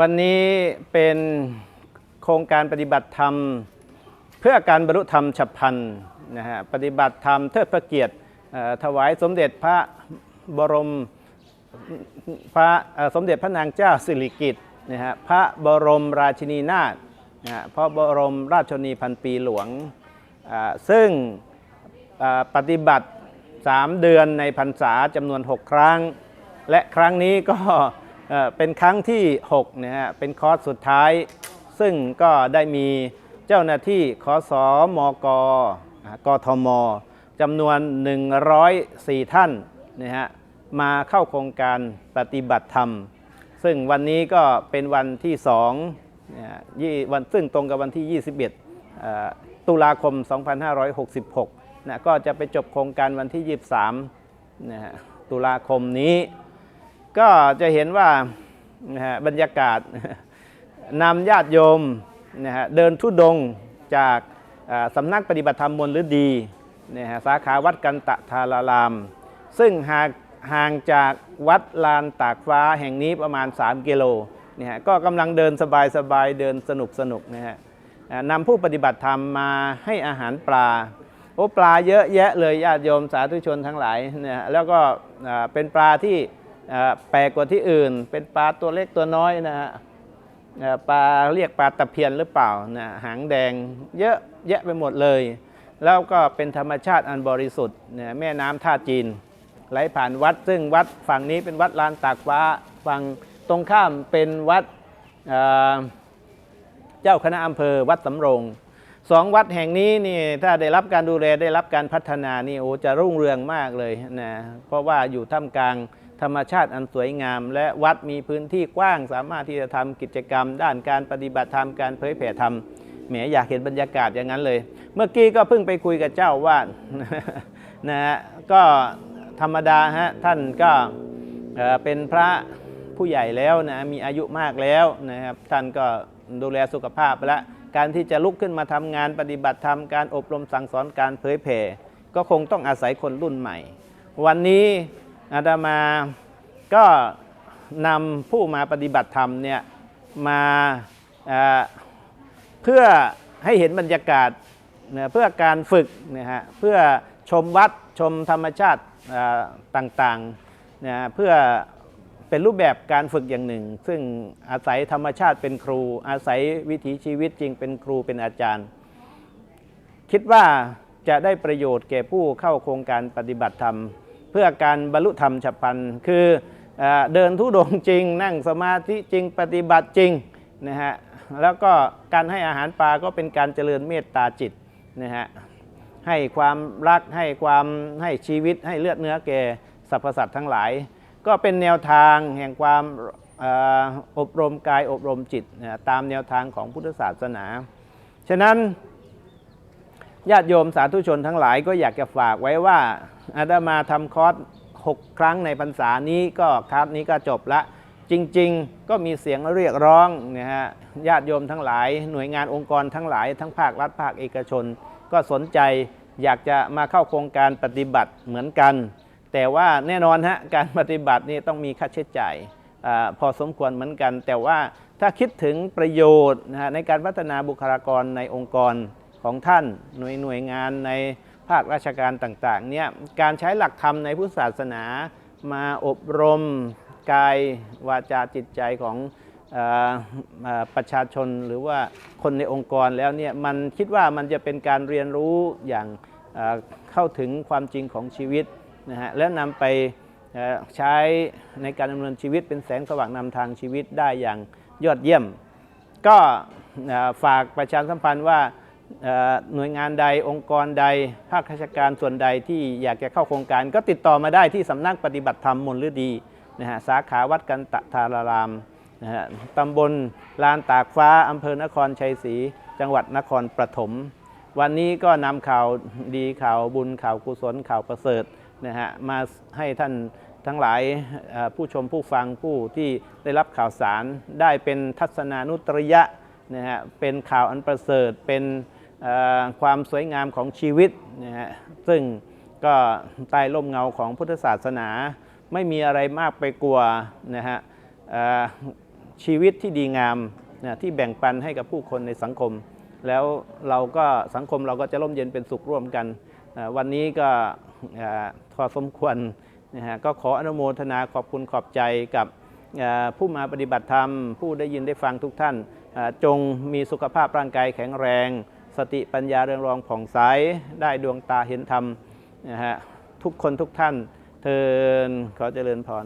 วันนี้เป็นโครงการปฏิบัติธรรม เพื่อการบรรลุธรรมฉับพลันนะฮะปฏิบัติธรรมเทิดพระเกียรติถวายสมเด็จพระบรมพระสมเด็จพระนางเจ้าสิริกิติ์นะฮะพระบรมราชินีนาถนะฮะพระบรมราชชนีพันปีหลวงอ่าซึ่งปฏิบัติ 3 เดือนในพรรษาจำนวน 6 ครั้ง และครั้งนี้ก็ เป็นครั้งที่6นะฮะเป็นคอร์สสุดท้าย ซึ่งก็ได้มีเจ้าหน้าที่คอสอมกอ่ากทมจำนวน 104 ท่านนะฮะมาเข้าโครงการปฏิบัติธรรม ซึ่งวันนี้ก็เป็นวันที่2นะฮะยี่วันซึ่งตรงกับวันที่ 21เอ่อตุลาคม 2566นะก็จะไปจบโครงการวันที่ 23นะฮะตุลาคมนี้ ก็จะเห็นว่านะฮะบรรยากาศนำญาติโยมนะฮะเดินทุดงจากสำนักปฏิบัติธรรมมนฤดีนะฮะสาขาวัดกันตะทาราราม ซึ่งหางห่างจากวัดลานตากฟ้าแห่งนี้ประมาณ 3 กิโลนะฮะก็กำลังเดินสบายๆเดินสนุกสนุกๆนะฮะนำผู้ปฏิบัติธรรมมาให้อาหารปลาโอ้ปลาเยอะแยะเลยญาติโยมสาธุชนทั้งหลายเนี่ยแล้วก็เป็นปลาที่ แปลกกว่าที่อื่น เป็นปลาตัวเล็กตัวน้อยนะฮะปลาเรียกปลาตะเพียนหรือเปล่านะหางแดงเยอะแยะไปหมดเลย แล้วก็เป็นธรรมชาติอันบริสุทธิ์นี่ยแม่น้ำท่าจีน ไหลผ่านวัด ซึ่งวัดฝั่งนี้เป็นวัดลานตากฟ้าฝั่งตรงข้ามเป็นวัดเจ้าคณะอำเภอวัดสำโรงสองวัดแห่งนี้นี่ถ้าได้รับการดูแลได้รับการพัฒนานี่โอ้จะรุ่งเรืองมากเลยนะเพราะว่าอยู่ท่ามกลาง ธรรมชาติอันสวยงาม และวัดมีพื้นที่กว้างสามารถที่จะทำกิจกรรม ด้านการปฏิบัติธรรมการเผยแผ่ธรรมแหมอยากเห็นบรรยากาศอย่างนั้นเลย เมื่อกี้ก็เพิ่งไปคุยกับเจ้าวาดนะฮะก็ธรรมดาฮะท่านก็เอ่อเป็นพระผู้ใหญ่แล้วนะมีอายุมากแล้วนะครับท่านก็ดูแลสุขภาพไปแล้วการที่จะลุกขึ้นมาทำงานปฏิบัติธรรมการอบรมสั่งสอนการเผยแผ่ก็คงต้องอาศัยคนรุ่นใหม่ วันนี้ อาตมาก็นำผู้มาปฏิบัติธรรมเนี่ยมาเเพื่อให้เห็นบรรยากาศเพื่อการฝึกนะฮะเพื่อชมวัดชมธรรมชาติต่างๆนะเพื่อเป็นรูปแบบการฝึกอย่างหนึ่ง ซึ่งอาศัยธรรมชาติเป็นครู อาศัยวิถีชีวิตจริงเป็นครูเป็นอาจารย์ คิดว่าจะได้ประโยชน์แก่ผู้เข้าโครงการปฏิบัติธรรม พื่อการบรรลุธรรมฉับพลัน คือเอ่อเดินทุดงจริง นั่งสมาธิจริงปฏิบัติจริงนะฮะแล้วก็การให้อาหารปลาก็เป็นการเจริญเมตตาจิตนะฮะให้ความรักให้ความให้ชีวิตให้เลือดเนื้อแก่สรรพสัตว์ทั้งหลาย ก็เป็นแนวทางแห่งความออบรมกายอบรมจิตนะตามแนวทางของพุทธศาสนา ฉะนั้น ญาติโยมสาธุชนทั้งหลายก็อยากจะฝากไว้ว่าอาตมาทำคอร์ส6 ครั้งในพรรษานี้ก็คลาสนี้ก็จบละจริงๆ ก็มีเสียงเรียกร้องนะฮะญาติโยมทั้งหลาย หน่วยงานองค์กรทั้งหลายทั้งภาครัฐภาคเอกชน ก็สนใจอยากจะมาเข้าโครงการปฏิบัติเหมือนกัน แต่ว่าแน่นอนฮะการปฏิบัตินี่ต้องมีค่าใช้จ่ายอพอสมควรเหมือนกัน แต่ว่าถ้าคิดถึงประโยชน์นะฮะในการพัฒนาบุคลากรในองค์กร ของท่านหน่วยหน่วยงานในภาคราชการต่างๆเนี่ยการใช้หลักธรรมในพุทธศาสนามาอบรมกายวาจาจิตใจของออประชาชนหรือว่าคนในองค์กรแล้วเนี่ยมันคิดว่ามันจะเป็นการเรียนรู้อย่างเเข้าถึงความจริงของชีวิตนะฮะแล้วนำไปใช้ในการดำเนินชีวิตเป็นแสงสว่างนำทางชีวิตได้อย่างยอดเยี่ยม ก็ฝากประชาสัมพันธ์ว่า หน่วยงานใดองค์กรใด ภาคราชการส่วนใดที่อยากจะเข้าโครงการ ก็ติดต่อมาได้ที่สำนักปฏิบัติธรรมมนฤดีนะฮะสาขาวัดกันตะทารารามนะฮะตำบลลานตากฟ้าอำเภอนครชัยศรีจังหวัดนครปฐมวันนี้ก็นำข่าวดีข่าวบุญข่าวกุศลข่าวประเสริฐนะฮะมาให้ท่านทั้งหลายผู้ชมผู้ฟังผู้ที่ได้รับข่าวสารได้เป็นทัศนานุตริยะนะฮะเป็นข่าวอันประเสริฐเป็น ความสวยงามของชีวิตนะฮะซึ่งก็ใต้ร่มเงาของพุทธศาสนา ไม่มีอะไรมากไปกว่านะฮะชีวิตที่ดีงามนะที่แบ่งปันให้กับผู้คนในสังคม แล้วเราก็สังคมเราก็จะร่มเย็นเป็นสุขร่วมกันวันนี้ก็อ่าพอสมควรนะฮะก็ขออนุโมทนาขอบคุณขอบใจกับผู้มาปฏิบัติธรรม ผู้ได้ยินได้ฟังทุกท่าน จงมีสุขภาพร่างกายแข็งแรง สติปัญญาเรืองรองผ่องใสได้ดวงตาเห็นธรรมนะฮะทุกคนทุกท่านเทินขอเจริญพร